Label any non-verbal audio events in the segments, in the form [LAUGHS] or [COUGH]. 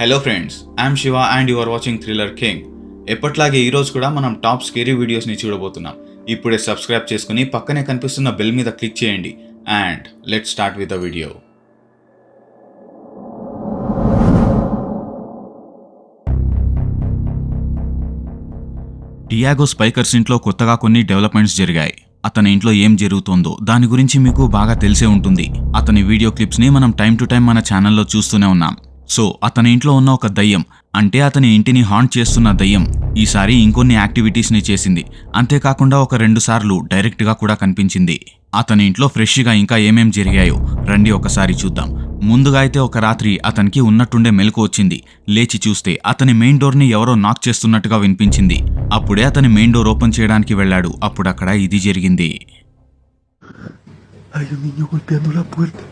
Hello friends I'm Shiva and you are watching thriller king ఎప్పట్లాగే ఈరోజు కూడా మనం టాప్ స్కేరీ వీడియోస్ని చూడబోతున్నాం. ఇప్పుడే సబ్స్క్రైబ్ చేసుకుని పక్కనే కనిపిస్తున్న బెల్ మీద క్లిక్ చేయండి. And let start with the video Tiago స్పైకర్స్ ఇంట్లో కొత్తగా కొన్ని డెవలప్మెంట్స్ జరిగాయి. అతని ఇంట్లో ఏం జరుగుతోందో దాని గురించి మీకు బాగా తెలిసే ఉంటుంది. అతని వీడియో క్లిప్స్ని మనం టైం టు టైం మన ఛానల్లో చూస్తూనే ఉన్నాం. సో అతని ఇంట్లో ఉన్న ఒక దయ్యం అంటే అతని ఇంటిని హాంట్ చేస్తున్న దయ్యం ఈసారి ఇంకొన్ని యాక్టివిటీస్ని చేసింది. అంతేకాకుండా ఒక రెండు సార్లు డైరెక్ట్గా కూడా కనిపించింది. అతని ఇంట్లో ఫ్రెష్గా ఇంకా ఏమేం జరిగాయో రండి ఒకసారి చూద్దాం. ముందుగా అయితే ఒక రాత్రి అతనికి ఉన్నట్టుండే మెలకు వచ్చింది. లేచి చూస్తే అతని మెయిన్ డోర్ని ఎవరో నాక్ చేస్తున్నట్టుగా వినిపించింది. అప్పుడే అతని మెయిన్ డోర్ ఓపెన్ చేయడానికి వెళ్ళాడు. అప్పుడు అక్కడ ఇది జరిగింది. Hay un niño golpeando la puerta.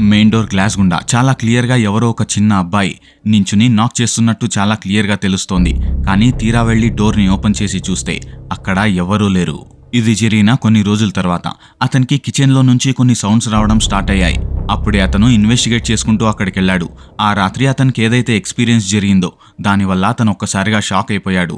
Main door glass గుండా. చాలా క్లియర్గా ఎవరో ఒక చిన్న అబ్బాయి నించుని నాక్ చేస్తున్నట్టు చాలా క్లియర్గా తెలుస్తోంది. కానీ తీరా వెళ్ళి డోర్ని ఓపెన్ చేసి చూస్తే అక్కడ ఎవరూ లేరు. ఇది జరిగిన కొన్ని రోజుల తర్వాత. అతనికి కిచెన్లో నుంచి కొన్ని సౌండ్స్ రావడం స్టార్ట్ అయ్యాయి. అప్పుడే అతను ఇన్వెస్టిగేట్ చేసుకుంటూ అక్కడికి వెళ్ళాడు. ఆ రాత్రి అతనికి ఏదైతే ఎక్స్పీరియన్స్ జరిగిందో దానివల్ల అతను ఒక్కసారిగా షాక్ అయిపోయాడు.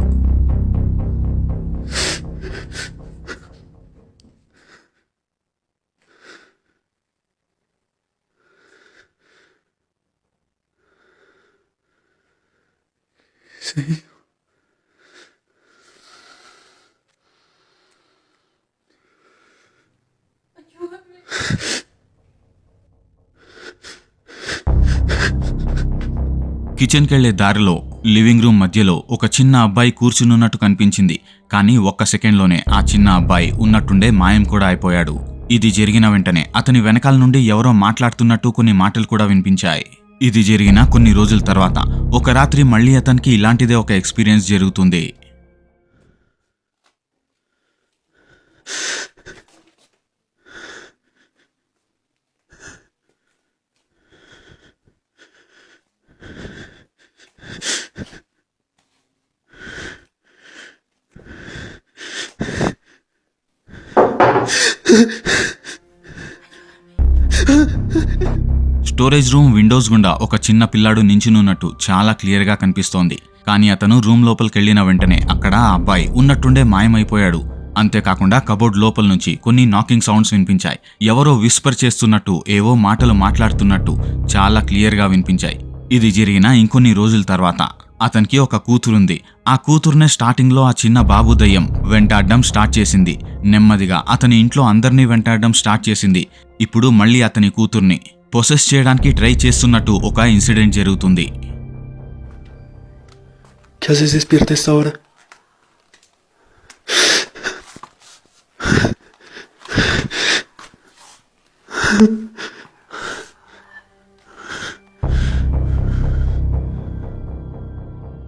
[LAUGHS] Sí. కిచెన్కి వెళ్ళే దారిలో లివింగ్ రూమ్ మధ్యలో ఒక చిన్న అబ్బాయి కూర్చునున్నట్టు కనిపించింది కానీ ఒక్క సెకండ్లోనే ఆ చిన్న అబ్బాయి ఉన్నట్టుండే మాయం కూడా అయిపోయాడు ఇది జరిగిన వెంటనే అతని వెనకాల నుండి ఎవరో మాట్లాడుతున్నట్టు కొన్ని మాటలు కూడా వినిపించాయి ఇది జరిగిన కొన్ని రోజుల తర్వాత ఒక రాత్రి మళ్ళీ అతనికి ఇలాంటిదే ఒక ఎక్స్పీరియన్స్ జరుగుతుంది. [LAUGHS] స్టోరేజ్ రూమ్ విండోస్ గుండా ఒక చిన్న పిల్లాడు నించునున్నట్టు చాలా క్లియర్గా కనిపిస్తోంది. కానీ అతను రూమ్ లోపలికెళ్ళిన వెంటనే అక్కడ ఆ అబ్బాయి ఉన్నట్టుండే మాయమైపోయాడు. అంతేకాకుండా కబోర్డ్ లోపల నుంచి కొన్ని నాకింగ్ సౌండ్స్ వినిపించాయి. ఎవరో విస్పర్ చేస్తున్నట్టు ఏవో మాటలు మాట్లాడుతున్నట్టు చాలా క్లియర్గా వినిపించాయి. ఇది జరిగిన ఇంకొన్ని రోజుల తర్వాత. అతనికి ఒక కూతురుంది. ఆ కూతురునే స్టార్టింగ్లో ఆ చిన్న బాబు దయ్యం వెంటాడడం స్టార్ట్ చేసింది. నెమ్మదిగా అతని ఇంట్లో అందరినీ వెంటాడడం స్టార్ట్ చేసింది. ఇప్పుడు మళ్ళీ అతని కూతుర్ని. పొసెస్ చేయడానికి ట్రై చేస్తున్నట్టు ఒక ఇన్సిడెంట్ జరుగుతుంది ¿Qué haces despierta a esta hora?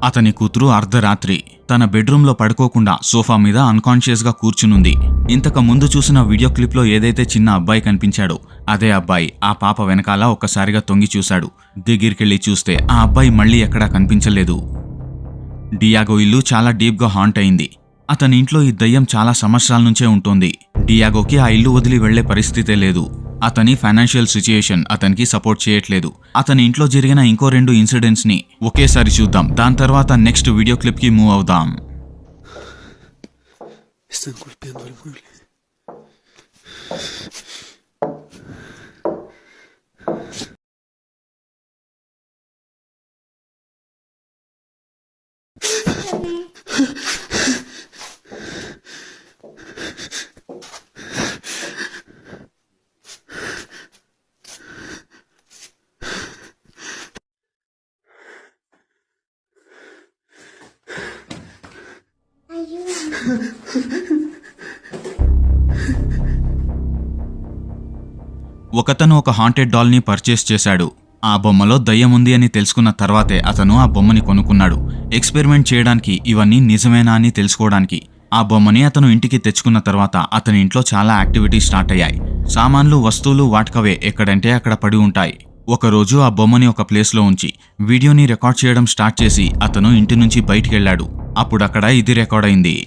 అతని కూతురు అర్ధరాత్రి తన బెడ్రూమ్లో పడుకోకుండా సోఫా మీద అన్కాన్షియస్గా కూర్చునుంది. ఇంతకు ముందు చూసిన వీడియో క్లిప్లో ఏదైతే చిన్న అబ్బాయి కనిపించాడో అదే అబ్బాయి ఆ పాప వెనకాల ఒక్కసారిగా తొంగి చూశాడు. దగ్గరికెళ్ళి చూస్తే ఆ అబ్బాయి మళ్ళీ ఎక్కడా కనిపించలేదు. డియాగో ఇల్లు చాలా డీప్గా హాంట్ అయింది. అతని ఇంట్లో ఈ దయ్యం చాలా సంవత్సరాల నుంచే ఉంటుంది. డియాగోకి ఆ ఇల్లు వదిలి వెళ్ళే పరిస్థితే లేదు. అతని ఫైనాన్షియల్ సిచ్యుయేషన్ అతనికి సపోర్ట్ చేయట్లేదు. అతని ఇంట్లో జరిగిన ఇంకో రెండు ఇన్సిడెంట్స్ని ఒకేసారి చూద్దాం. దాని తర్వాత నెక్స్ట్ వీడియో క్లిప్కి మూవ్ అవుదాం. Están golpeando el mueble. ఒకతను ఒక హాంటెడ్ డాల్ని పర్చేస్ చేశాడు. ఆ బొమ్మలో దయ్యం ఉంది అని తెలుసుకున్న తర్వాతే అతను ఆ బొమ్మని కొనుక్కున్నాడు. ఎక్స్పెరిమెంట్ చేయడానికి ఇవన్నీ నిజమేనా అని తెలుసుకోవడానికి. ఆ బొమ్మని అతను ఇంటికి తెచ్చుకున్న తర్వాత అతని ఇంట్లో చాలా యాక్టివిటీస్ స్టార్ట్ అయ్యాయి. సామాన్లు వస్తువులు వాటికవే ఎక్కడంటే అక్కడ పడి ఉంటాయి. ఒకరోజు ఆ బొమ్మని ఒక ప్లేస్లో ఉంచి వీడియోని రికార్డ్ చేయడం స్టార్ట్ చేసి అతను ఇంటి నుంచి బయటికెళ్ళాడు. అప్పుడు అక్కడ ఇది రికార్డ్ అయింది.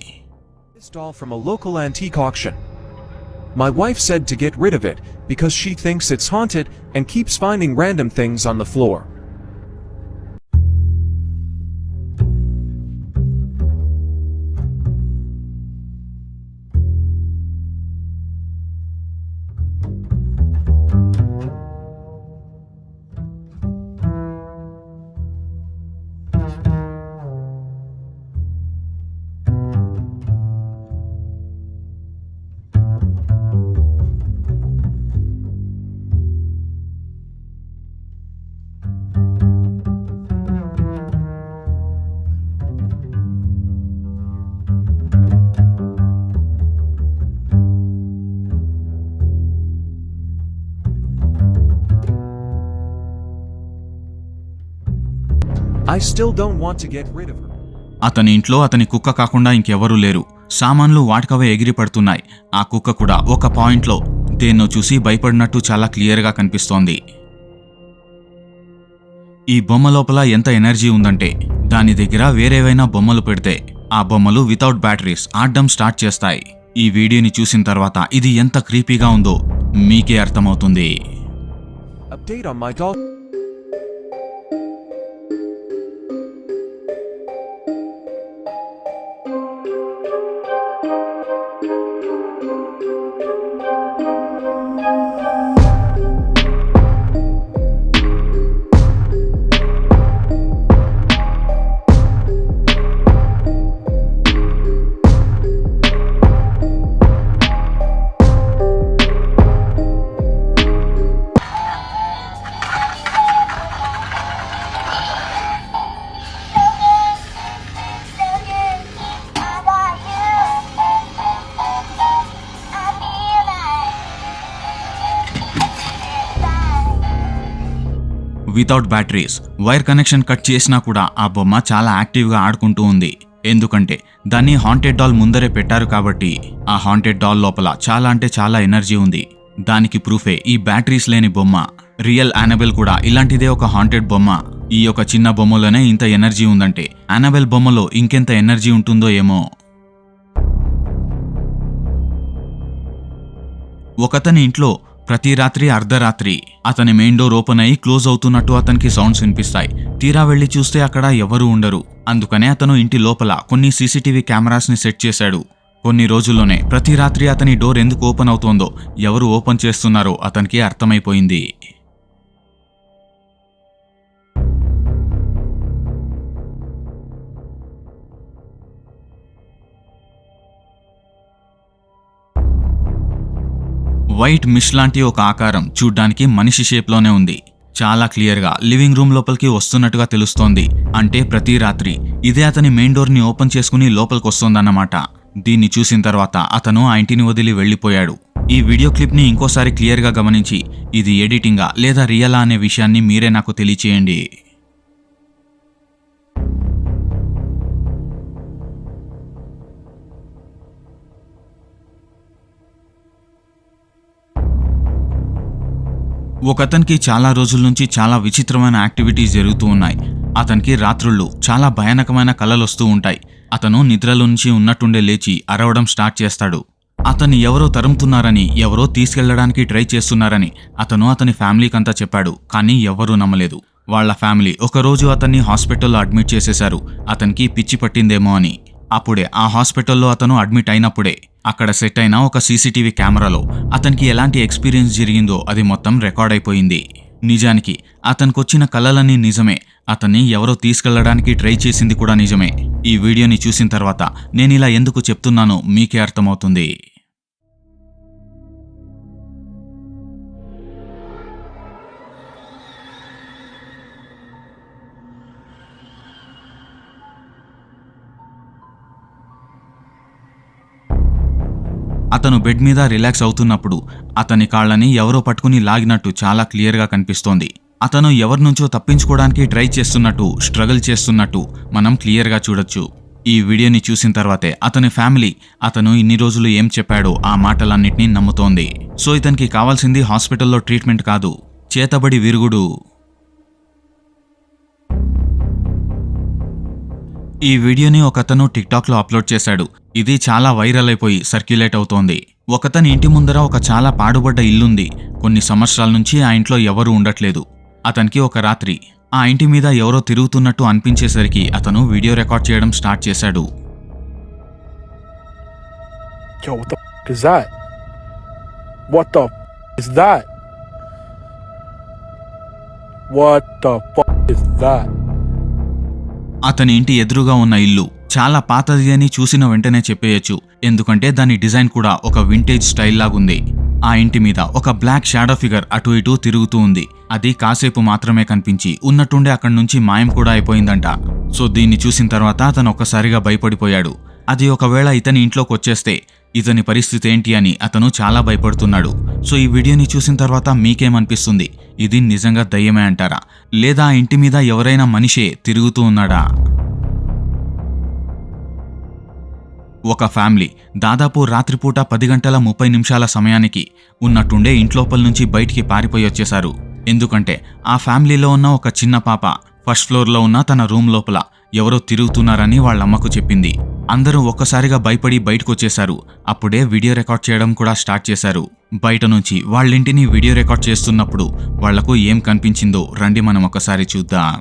My wife said to get rid of it because she thinks it's haunted and keeps finding random things on the floor. I still don't want to get rid of her. అతని ఇంట్లో అతని కుక్క కాకుండా ఇంకెవరూ లేరు. సామాన్లు వాటికవే ఎగిరి పడుతున్నాయి. ఆ కుక్క కూడా ఒక పాయింట్లో దేన్నో చూసి భయపడినట్టు చాలా క్లియర్గా కనిపిస్తోంది. ఈ బొమ్మ లోపల ఎంత ఎనర్జీ ఉందంటే దాని దగ్గర వేరేవైనా బొమ్మలు పెడితే ఆ బొమ్మలు వితౌట్ బ్యాటరీస్ ఆడడం స్టార్ట్ చేస్తాయి. ఈ వీడియోని చూసిన తర్వాత ఇది ఎంత క్రీపీగా ఉందో మీకే అర్థమవుతుంది. Without batteries wire connection cut చేసినా కూడా ఆ బొమ్మ చాలా యాక్టివ్గా ఆడుకుంటూ ఉంది. ఎందుకంటే దాన్ని హాంటెడ్ డాల్ ముందరే పెట్టారు కాబట్టి ఆ హాంటెడ్ డాల్ లోపల చాలా అంటే చాలా ఎనర్జీ ఉంది. దానికి ప్రూఫే ఈ బ్యాటరీస్ లేని బొమ్మ రియల్ యానబెల్ కూడా ఇలాంటిదే ఒక హాంటెడ్ బొమ్మ. ఈ యొక్క చిన్న బొమ్మలోనే ఇంత ఎనర్జీ ఉందంటే యానబెల్ బొమ్మలో ఇంకెంత ఎనర్జీ ఉంటుందో ఏమో. ఒకతని ఇంట్లో ప్రతి రాత్రి అర్ధరాత్రి అతని మెయిన్ డోర్ ఓపెన్ అయి క్లోజ్ అవుతున్నట్టు అతనికి సౌండ్స్ వినిపిస్తాయి. తీరా వెళ్ళి చూస్తే అక్కడ ఎవరూ ఉండరు. అందుకనే అతను ఇంటి లోపల కొన్ని సీసీటీవీ కెమెరాస్ని సెట్ చేశాడు. కొన్ని రోజుల్లోనే ప్రతి రాత్రి అతని డోర్ ఎందుకు ఓపెన్ అవుతోందో ఎవరు ఓపెన్ చేస్తున్నారో అతనికి అర్థమైపోయింది. వైట్ మిష్ లాంటి ఒక ఆకారం చూడ్డానికి మనిషి షేప్లోనే ఉంది. చాలా క్లియర్గా లివింగ్ రూమ్ లోపలికి వస్తున్నట్టుగా తెలుస్తోంది. అంటే ప్రతి రాత్రి ఇదే అతని మెయిన్ డోర్ని ఓపెన్ చేసుకుని లోపలికి వస్తోందన్నమాట దీన్ని చూసిన తర్వాత అతను ఆ ఇంటిని వదిలి వెళ్ళిపోయాడు. ఈ వీడియో క్లిప్ని ఇంకోసారి క్లియర్గా గమనించి ఇది ఎడిటింగా లేదా రియలా అనే విషయాన్ని మీరే నాకు తెలియచేయండి. ఒకతనికి చాలా రోజుల నుంచి చాలా విచిత్రమైన యాక్టివిటీస్ జరుగుతూ ఉన్నాయి. అతనికి రాత్రుళ్ళు చాలా భయానకమైన కలలు వస్తూ ఉంటాయి. అతను నిద్రలో నుంచి ఉన్నట్టుండే లేచి అరవడం స్టార్ట్ చేస్తాడు. అతన్ని ఎవరో తరుముతున్నారని ఎవరో తీసుకెళ్ళడానికి ట్రై చేస్తున్నారని అతను అతని ఫ్యామిలీకి అంతా చెప్పాడు కానీ ఎవరూ నమ్మలేదు. వాళ్ళ ఫ్యామిలీ ఒకరోజు అతన్ని హాస్పిటల్లో అడ్మిట్ చేసేశారు. అతనికి పిచ్చి పట్టిందేమో అని. అప్పుడే ఆ హాస్పిటల్లో అతను అడ్మిట్ అయినప్పుడే అక్కడ సెట్ అయిన ఒక సీసీటీవీ కెమెరాలో అతనికి ఎలాంటి ఎక్స్పీరియన్స్ జరిగిందో అది మొత్తం రికార్డ్ అయిపోయింది. నిజానికి అతనికొచ్చిన కలలన్నీ నిజమే. అతన్ని ఎవరో తీసుకెళ్ళడానికి ట్రై చేసింది కూడా నిజమే. ఈ వీడియోని చూసిన తర్వాత నేను ఇలా ఎందుకు చెప్తున్నానో మీకే అర్థమవుతుంది. అతను బెడ్ మీద రిలాక్స్ అవుతున్నప్పుడు అతని కాళ్ళని ఎవరో పట్టుకుని లాగినట్టు చాలా క్లియర్గా కనిపిస్తోంది. అతను ఎవరి నుంచో తప్పించుకోవడానికి ట్రై చేస్తున్నట్టు స్ట్రగుల్ చేస్తున్నట్టు మనం క్లియర్గా చూడొచ్చు. ఈ వీడియోని చూసిన తర్వాతే అతని ఫ్యామిలీ అతను ఇన్ని రోజులు ఏం చెప్పాడో ఆ మాటలన్నింటినీ నమ్ముతోంది. సో ఇతనికి కావాల్సింది హాస్పిటల్లో ట్రీట్మెంట్ కాదు. చేతబడి విరుగుడు. ఈ వీడియోని ఒకతను టిక్టాక్లో అప్లోడ్ చేశాడు. ఇది చాలా వైరల్ అయిపోయి సర్క్యులేట్ అవుతోంది. ఒకతని ఇంటి ముందర ఒక చాలా పాడుబడ్డ ఇల్లుంది. కొన్ని సంవత్సరాల నుంచి ఆ ఇంట్లో ఎవరూ ఉండట్లేదు. అతనికి ఒక రాత్రి. ఆ ఇంటి మీద ఎవరో తిరుగుతున్నట్టు అనిపించేసరికి అతను వీడియో రికార్డ్ చేయడం స్టార్ట్ చేశాడు. What the f- is that? What the f- is that? అతని ఇంటి ఎదురుగా ఉన్న ఇల్లు? చాలా పాతది అని చూసిన వెంటనే చెప్పేయచ్చు. ఎందుకంటే దాని డిజైన్ కూడా ఒక వింటేజ్ స్టైల్ లాగుంది. ఆ ఇంటి మీద ఒక బ్లాక్ షాడో ఫిగర్ అటు ఇటు తిరుగుతూ ఉంది. అది కాసేపు మాత్రమే కనిపించి ఉన్నట్టుండే అక్కడి నుంచి మాయం కూడా అయిపోయిందంట. సో దీన్ని చూసిన తర్వాత అతను ఒక్కసారిగా భయపడిపోయాడు. అది ఒకవేళ ఇతని ఇంట్లోకి వచ్చేస్తే ఇతని పరిస్థితి ఏంటి అని అతను చాలా భయపడుతున్నాడు. సో ఈ వీడియోని చూసిన తర్వాత మీకేమనిపిస్తుంది? ఇది నిజంగా దయ్యమే అంటారా? లేదా ఇంటి మీద ఎవరైనా మనిషే తిరుగుతూ ఉన్నాడా? ఒక ఫ్యామిలీ దాదాపు రాత్రిపూట పది గంటల ముప్పై నిమిషాల సమయానికి ఉన్నట్టుండే ఇంట్లోపల నుంచి బయటికి పారిపోయి వచ్చేశారు. ఎందుకంటే ఆ ఫ్యామిలీలో ఉన్న ఒక చిన్న పాప ఫస్ట్ ఫ్లోర్లో ఉన్న తన రూమ్ లోపల ఎవరో తిరుగుతున్నారని వాళ్ళమ్మకు చెప్పింది అందరూ ఒక్కసారిగా భయపడి బయటకొచ్చేశారు అప్పుడే వీడియో రికార్డ్ చేయడం కూడా స్టార్ట్ చేశారు బయట నుంచి వాళ్ళింటిని వీడియో రికార్డ్ చేస్తున్నప్పుడు వాళ్ళకు ఏం కనిపించిందో రండి మనం ఒకసారి చూద్దాం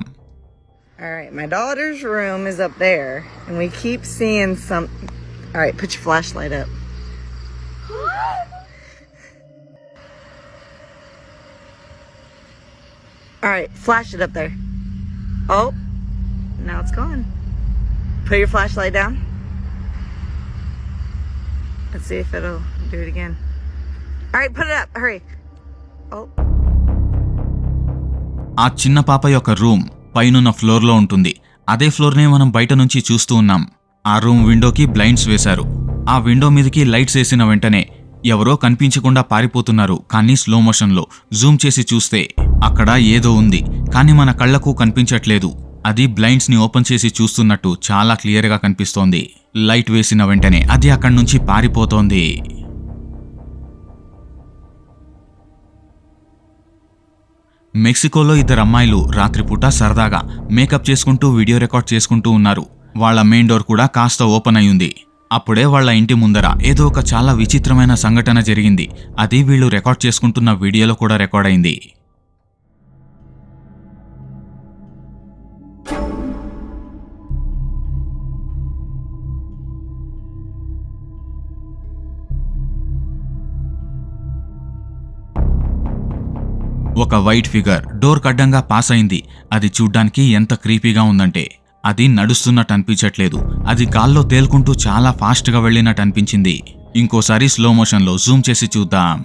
All right, my daughter's room is up there, and we keep seeing some. All right, put your flashlight up. All right, flash it up there. Oh, now it's gone. Put your flashlight down. Let's see if it'll do it again. All right, put it up. Hurry. Oh. ఆ చిన్న పాప యొక్క room పైనున్న ఫ్లోర్లో ఉంటుంది అదే ఫ్లోర్నే మనం బయట నుంచి చూస్తూ ఉన్నాం ఆ రూమ్ విండోకి బ్లైండ్స్ వేశారు ఆ విండో మీదకి లైట్స్ వేసిన వెంటనే ఎవరో కనిపించకుండా పారిపోతున్నారు కానీ స్లో మోషన్లో జూమ్ చేసి చూస్తే అక్కడ ఏదో ఉంది కానీ మన కళ్ళకు కనిపించట్లేదు అది బ్లైండ్స్ని ఓపెన్ చేసి చూస్తున్నట్టు చాలా క్లియర్గా కనిపిస్తోంది. లైట్ వేసిన వెంటనే అది అక్కడి నుంచి పారిపోతోంది. మెక్సికోలో ఇద్దరు అమ్మాయిలు రాత్రిపూట సరదాగా మేకప్ చేసుకుంటూ వీడియో రికార్డ్ చేసుకుంటూ ఉన్నారు. వాళ్ళ మెయిన్ డోర్ కూడా కాస్త ఓపెన్ అయ్యింది. అప్పుడే వాళ్ళ ఇంటి ముందర ఏదో ఒక చాలా విచిత్రమైన సంఘటన జరిగింది. అది వీళ్ళు రికార్డ్ చేసుకుంటున్న వీడియోలో కూడా రికార్డ్ అయింది. ఒక వైట్ ఫిగర్ డోర్ కడ్డంగా పాస్ అయింది. అది చూడ్డానికి ఎంత క్రీపీగా ఉందంటే అది నడుస్తున్నట్టు అనిపించట్లేదు. అది గాల్లో తేలుకుంటూ చాలా ఫాస్ట్గా వెళ్ళినట్టు అనిపించింది. ఇంకోసారి స్లో మోషన్లో జూమ్ చేసి చూద్దాం.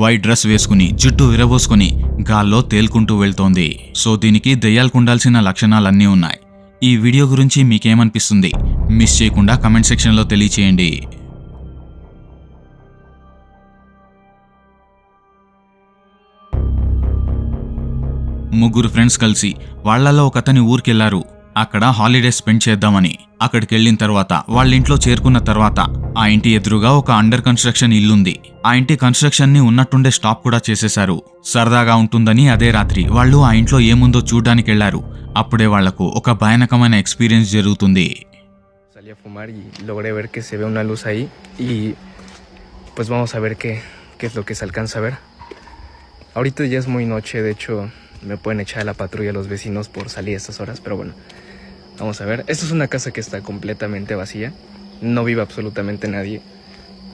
వైట్ డ్రెస్ వేసుకుని జుట్టు విరబోసుకుని గాల్లో తేలుకుంటూ వెళ్తోంది. సో దీనికి దెయ్యాలకు ఉండాల్సిన లక్షణాలన్నీ ఉన్నాయి. ఈ వీడియో గురించి మీకేమనిపిస్తుంది? మిస్ చేయకుండా కమెంట్ సెక్షన్లో తెలియచేయండి. ముగ్గురు ఫ్రెండ్స్ కలిసి వాళ్ళల్లో ఒకతని ఊరికెళ్ళారు. అక్కడ హాలిడే స్పెండ్ చేద్దామని. అక్కడికి వెళ్ళిన తర్వాత వాళ్ళ ఇంట్లో చేరుకున్న తర్వాత ఆ ఇంటి ఎదురుగా ఒక అండర్ కన్స్ట్రక్షన్ ఇల్లుంది. ఆ ఇంటి కన్స్ట్రక్షన్ని ఉన్నట్టుండే స్టాప్ కూడా చేసేశారు. సరదాగా ఉంటుందని అదే రాత్రి వాళ్ళు ఆ ఇంట్లో ఏముందో చూడడానికి వెళ్ళారు అప్పుడే వాళ్ళకు ఒక భయానకమైన ఎక్స్పీరియన్స్ జరుగుతుంది. Ahorita ya es muy noche, de hecho, me pueden echar a la patrulla los vecinos por salir a estas horas, pero bueno, vamos a ver. Esta es una casa que está completamente vacía, no vive absolutamente nadie,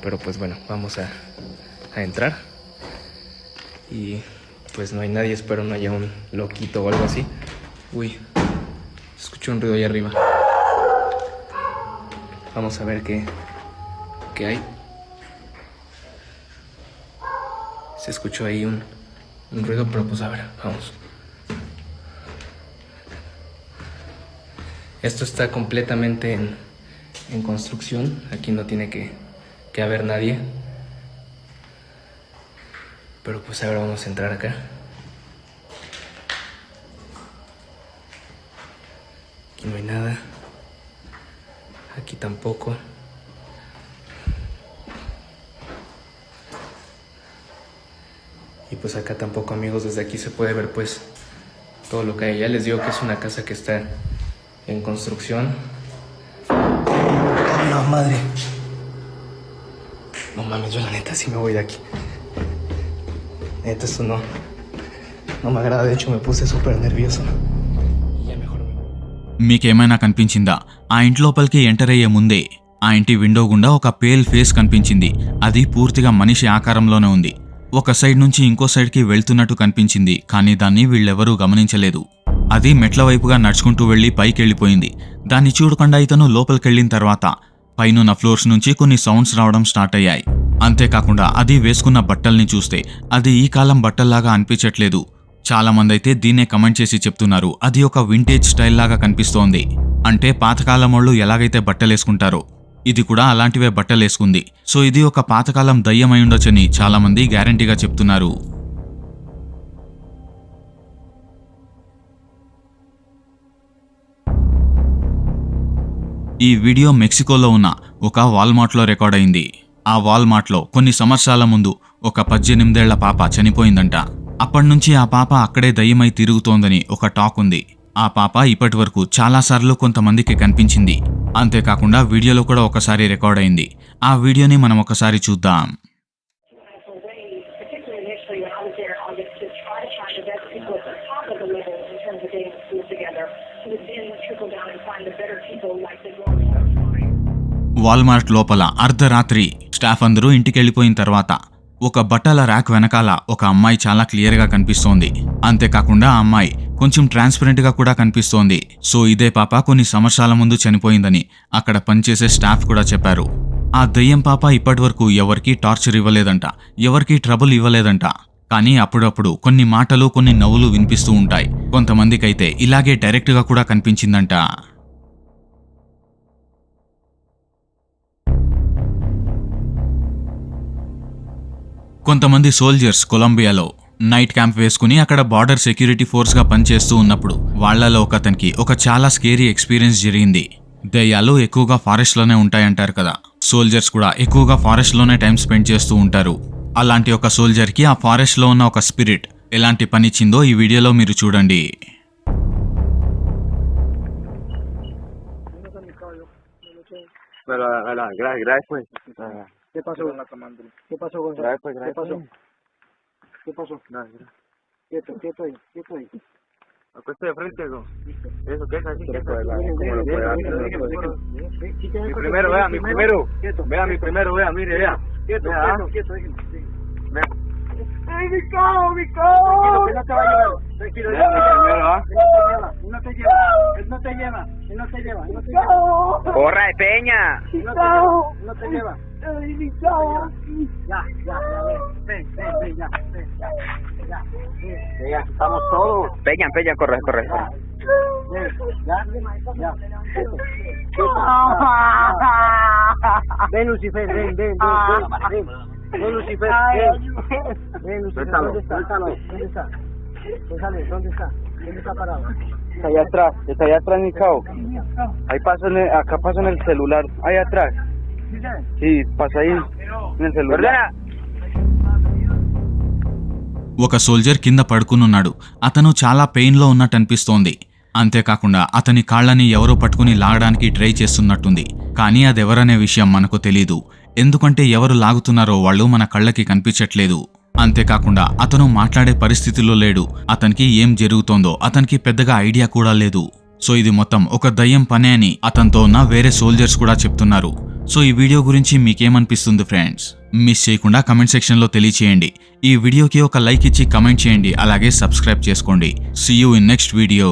pero pues bueno, vamos a, a entrar y pues no hay nadie, espero no haya un loquito o algo así. Uy, escucho un ruido ahí arriba. Vamos a ver qué, qué hay. Se escuchó ahí un, un ruido, pero pues a ver, vamos. Esto está completamente en, en construcción. Aquí no tiene que, que haber nadie. Pero pues ahora vamos a entrar acá. Aquí no hay nada. Aquí tampoco. Y pues acá tampoco amigos, desde aquí se puede ver pues todo lo que hay. Ya les digo que es una casa que está en construcción. Oh, no, madre. No mames, yo la neta sí me voy de aquí. Neta, esto no. No me agrada, de hecho me puse súper nervioso. మీకేమైనా కనిపించిందా ఆ ఇంటి లోపలికి enter అయ్యే ముందే ఆ ఇంటి window గుండా ఒక పేల్ ఫేస్ కనిపించింది అది పూర్తిగా మనిషి ఆకారంలోనే ఉంది ఒక సైడ్ నుంచి ఇంకో సైడ్కి వెళ్తున్నట్టు కనిపించింది కానీ దాన్ని వీళ్ళెవరూ గమనించలేదు అది మెట్ల వైపుగా నడుచుకుంటూ వెళ్ళి పైకెళ్ళిపోయింది. దాన్ని చూడకుండా ఇతను లోపలికెళ్ళిన తర్వాత పైనున్న ఫ్లోర్స్ నుంచి కొన్ని సౌండ్స్ రావడం స్టార్ట్ అయ్యాయి. అంతేకాకుండా అది వేసుకున్న బట్టల్ని చూస్తే అది ఈ కాలం బట్టల్లాగా అనిపించట్లేదు. చాలా మంది అయితే దీన్నే కమెంట్ చేసి చెప్తున్నారు. అది ఒక వింటేజ్ స్టైల్ లాగా కనిపిస్తోంది. అంటే పాతకాలం వాళ్ళు ఎలాగైతే బట్టలేసుకుంటారో ఇది కూడా అలాంటివే బట్టలేసుకుంది. సో ఇది ఒక పాతకాలం దయ్యమై ఉండొచ్చని చాలామంది గ్యారంటీగా చెప్తున్నారు. ఈ వీడియో మెక్సికోలో ఉన్న ఒక వాల్మార్ట్లో రికార్డ్ అయింది. ఆ వాల్మార్ట్లో కొన్ని సంవత్సరాల ముందు ఒక పద్దెనిమిదేళ్ళ పాప చనిపోయిందంట. అప్పటినుంచి ఆ పాప అక్కడే దయ్యమై తిరుగుతోందని ఒక టాక్ ఉంది. ఆ పాప ఇప్పటి వరకు చాలాసార్లు కొంతమందికి కనిపించింది. అంతేకాకుండా వీడియోలో కూడా ఒకసారి రికార్డ్ అయింది. ఆ వీడియోని మనం ఒకసారి చూద్దాం. వాల్మార్ట్ లోపల అర్ధరాత్రి స్టాఫ్ అందరూ ఇంటికెళ్ళిపోయిన తర్వాత ఒక బట్టల ర్యాక్ వెనకాల ఒక అమ్మాయి చాలా క్లియర్గా కనిపిస్తోంది. అంతేకాకుండా ఆ అమ్మాయి కొంచెం ట్రాన్స్పరెంట్గా కూడా కనిపిస్తోంది. సో ఇదే పాప కొన్ని సంవత్సరాల ముందు చనిపోయిందని అక్కడ పనిచేసే స్టాఫ్ కూడా చెప్పారు. ఆ దయ్యం పాప ఇప్పటివరకు ఎవరికీ టార్చర్ ఇవ్వలేదంట ఎవరికీ ట్రబుల్ ఇవ్వలేదంట. కానీ అప్పుడప్పుడు కొన్ని మాటలు కొన్ని నవ్వులు వినిపిస్తూ ఉంటాయి. కొంతమందికైతే ఇలాగే డైరెక్ట్గా కూడా కనిపించిందంట. కొంతమంది సోల్జర్స్ కొలంబియాలో నైట్ క్యాంప్ వేసుకుని అక్కడ బార్డర్ సెక్యూరిటీ ఫోర్స్గా పనిచేస్తూ ఉన్నప్పుడు వాళ్ళలో ఒకతనికి ఒక చాలా స్కేరీ ఎక్స్పీరియన్స్ జరిగింది. దయ్యాలు ఎక్కువగా ఫారెస్ట్లోనే ఉంటాయంటారు కదా. సోల్జర్స్ కూడా ఎక్కువగా ఫారెస్ట్లోనే టైం స్పెండ్ చేస్తూ ఉంటారు. అలాంటి ఒక సోల్జర్కి ఆ ఫారెస్ట్లో ఉన్న ఒక స్పిరిట్ ఎలాంటి పనిచ్చిందో ఈ వీడియోలో మీరు చూడండి. Pero, ala, gracias, gracias, pues. ¿Qué pasó? ¿Qué pasó, Gonzalo? Pues. ¿Qué pasó? ¿Qué pasó? Quieto, quieto ahí, quieto ahí. Acuéste de frente, go. Eso, ¿qué es así? ¿Qué es Mi primero, vea, mi primero. Vea, mi primero, vea, mire, vea. Quieto, quieto, quieto. ¡Ay, mi cao, mi cao! no te va a llevar. Tranquilo, ya. Él no te lleva, él no te lleva, él no te lleva, él no te lleva. ¡Corra de peña! No te lleva, no te lleva. Ya, ya, ya, ven, ven, ven, ya, ven, ya, ya, ven. Ya, estamos todos. Peña, peña, corre, corre. Ya, ya. Quieto. Ven, Lucifer, ven, ven, ven, ven, ven. Lucifer, ven. Ven, Lucifer, ¿dónde está? ¿Dónde está? ¿dónde está? ¿Dónde está parado? Está allá atrás, está allá atrás, mi cao. Ahí paso en el- acá paso en el celular, ahí atrás. Sí, pasa ahí. En el celular. ఒక soldier కింద పడుకునున్నాడు. అతను చాలా పెయిన్లో ఉన్నట్టు అనిపిస్తోంది. అంతేకాకుండా అతని కాళ్ళని ఎవరో పట్టుకుని లాగడానికి ట్రై చేస్తున్నట్టుంది. కానీ అదెవరనే విషయం మనకు తెలీదు. ఎందుకంటే ఎవరు లాగుతున్నారో వాళ్ళు మన కళ్ళకి కనిపించట్లేదు. అంతేకాకుండా అతను మాట్లాడే పరిస్థితిలో లేడు. అతనికి ఏం జరుగుతోందో అతనికి పెద్దగా ఐడియా కూడా లేదు. సో ఇది మొత్తం ఒక దయ్యం పనే అని అతనితో ఉన్న వేరే సోల్జర్స్ కూడా చెప్తున్నారు. సో ఈ వీడియో గురించి మీకేమనిపిస్తుంది ఫ్రెండ్స్ మిస్ చేయకుండా కమెంట్ సెక్షన్లో తెలియచేయండి. ఈ వీడియోకి ఒక లైక్ ఇచ్చి కమెంట్ చేయండి. అలాగే సబ్స్క్రైబ్ చేసుకోండి. See you in next video